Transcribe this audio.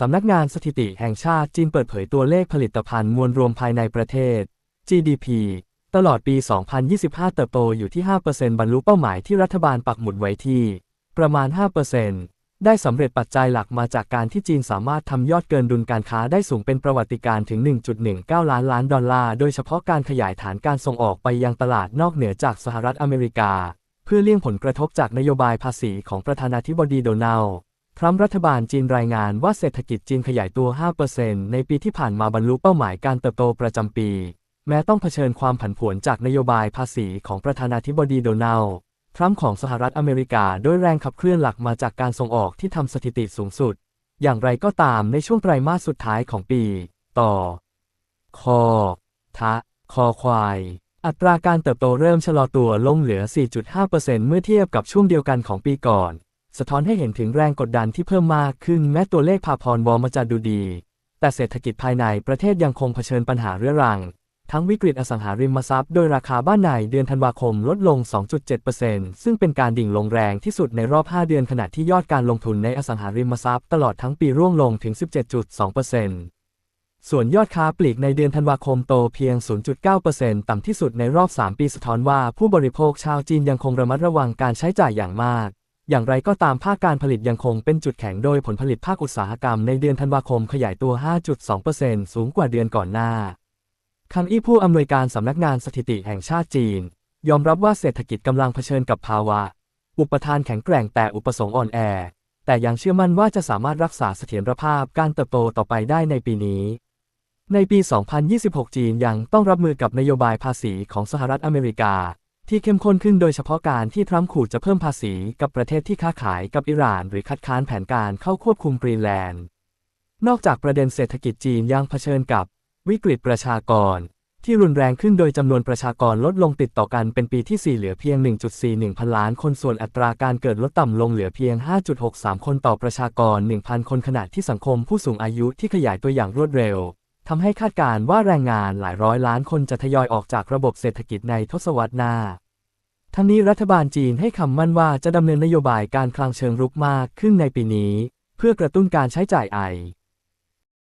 สำนักงานสถิติแห่งชาติจีนเปิดเผยตัวเลขผลิตภัณฑ์มวลรวมภายในประเทศ GDP ตลอดปี 2025 เติบโตอยู่ที่ 5%บรรลุเป้าหมายที่รัฐบาลปักหมุดไว้ที่ ประมาณ 5%ได้สำเร็จปัจจัยหลักมาจากการที่จีนสามารถทำยอดเกินดุลการค้าได้สูงเป็นประวัติการณ์ถึง 1.19 ล้านล้านดอลลาร์ โดยเฉพาะการขยายฐานการส่งออกไปยังตลาดนอกเหนือจากสหรัฐอเมริกา เพื่อเลี่ยงผลกระทบจากนโยบายภาษีของประธานาธิบดีโดนัลด์ ทรัมป์รัฐบาลจีนรายงานว่าเศรษฐกิจจีนขยายตัว 5%ในปีที่ผ่านมาบรรลุเป้าหมายการเติบโตประจำปี แม้ต้องเผชิญความผันผวนจากนโยบายภาษีของประธานาธิบดีโดนัลด์ทรัมป์ของสหรัฐอเมริกาโดยแรงขับเคลื่อนหลักมาจากการส่งออกที่ทำสถิติสูงสุด อย่างไรก็ตามในช่วงไตรมาสสุดท้ายของปี ต่อ คอ ทะ คอควาย อัตราการเติบโตเริ่มชะลอตัวลงเหลือ 4.5%เมื่อเทียบกับช่วงเดียวกันของปีก่อน สะท้อนให้เห็นถึงแรงกดดันที่เพิ่มมากขึ้นแม้ตัวเลขพาพรวอมาจะดูดี แต่เศรษฐกิจภายในประเทศยังคงเผชิญปัญหาเรื้อรัง ทั้งวิกฤตอสังหาริมทรัพย์โดยราคาบ้านในเดือนธันวาคมลดลง 2.7%ซึ่งเป็นการดิ่งลงแรงที่สุดในรอบ 5 เดือนขณะที่ยอดการลงทุนในอสังหาริมทรัพย์ตลอดทั้งปีร่วงลงถึง 17.2%ส่วนยอดค้าปลีกในเดือนธันวาคมโตเพียง 0.9%ต่ำที่สุดในรอบ 3 ปีสะท้อนว่าผู้บริโภคชาวจีนยังคงระมัดระวังการใช้จ่ายอย่างมาก อย่างไรก็ตามภาคการผลิตยังคงเป็นจุดแข็งโดยผลผลิตภาคอุตสาหกรรมในเดือนธันวาคมขยายตัว 5.2%สูงกว่าเดือนก่อนหน้า คังอี้ผู้อำนวยการสำนักงานสถิติแห่งชาติจีน ยอมรับว่าเศรษฐกิจกำลังเผชิญกับภาวะ อุปทานแข็งแกร่งแต่อุปสงค์อ่อนแอ แต่ยังเชื่อมั่นว่าจะสามารถรักษาเสถียรภาพการเติบโตต่อไปได้ในปีนี้ ในปี 2026 จีนยังต้องรับมือกับนโยบายภาษีของสหรัฐอเมริกา ที่เข้มข้นขึ้นโดยเฉพาะการที่ทรัมป์ขู่จะเพิ่มภาษีกับประเทศที่ค้าขายกับอิหร่าน หรือคัดค้านแผนการเข้าควบคุมกรีนแลนด์ นอกจากประเด็นเศรษฐกิจจีนยังเผชิญกับวิกฤตประชากร ที่รุนแรงขึ้นโดยจำนวนประชากรลดลงติดต่อกันเป็นปีที่ 4 เหลือเพียง 1.41 พันล้านคนส่วนอัตราการเกิดลดต่ำลงเหลือเพียง 5.63 คนต่อประชากร 1,000 คนขณะที่สังคมผู้สูงอายุที่ขยายตัวอย่างรวดเร็ว ทำให้คาดการ์ว่าแรงงานหลายร้อยล้านคนจะทยอยออกจากระบบเศรษฐกิจในทศวรรษหน้า ทั้งนี้รัฐบาลจีนให้คำมั่นว่าจะดำเนินนโยบายการคลังเชิงรุกมากขึ้นในปีนี้ เพื่อกระตุ้นการใช้จ่ายไอ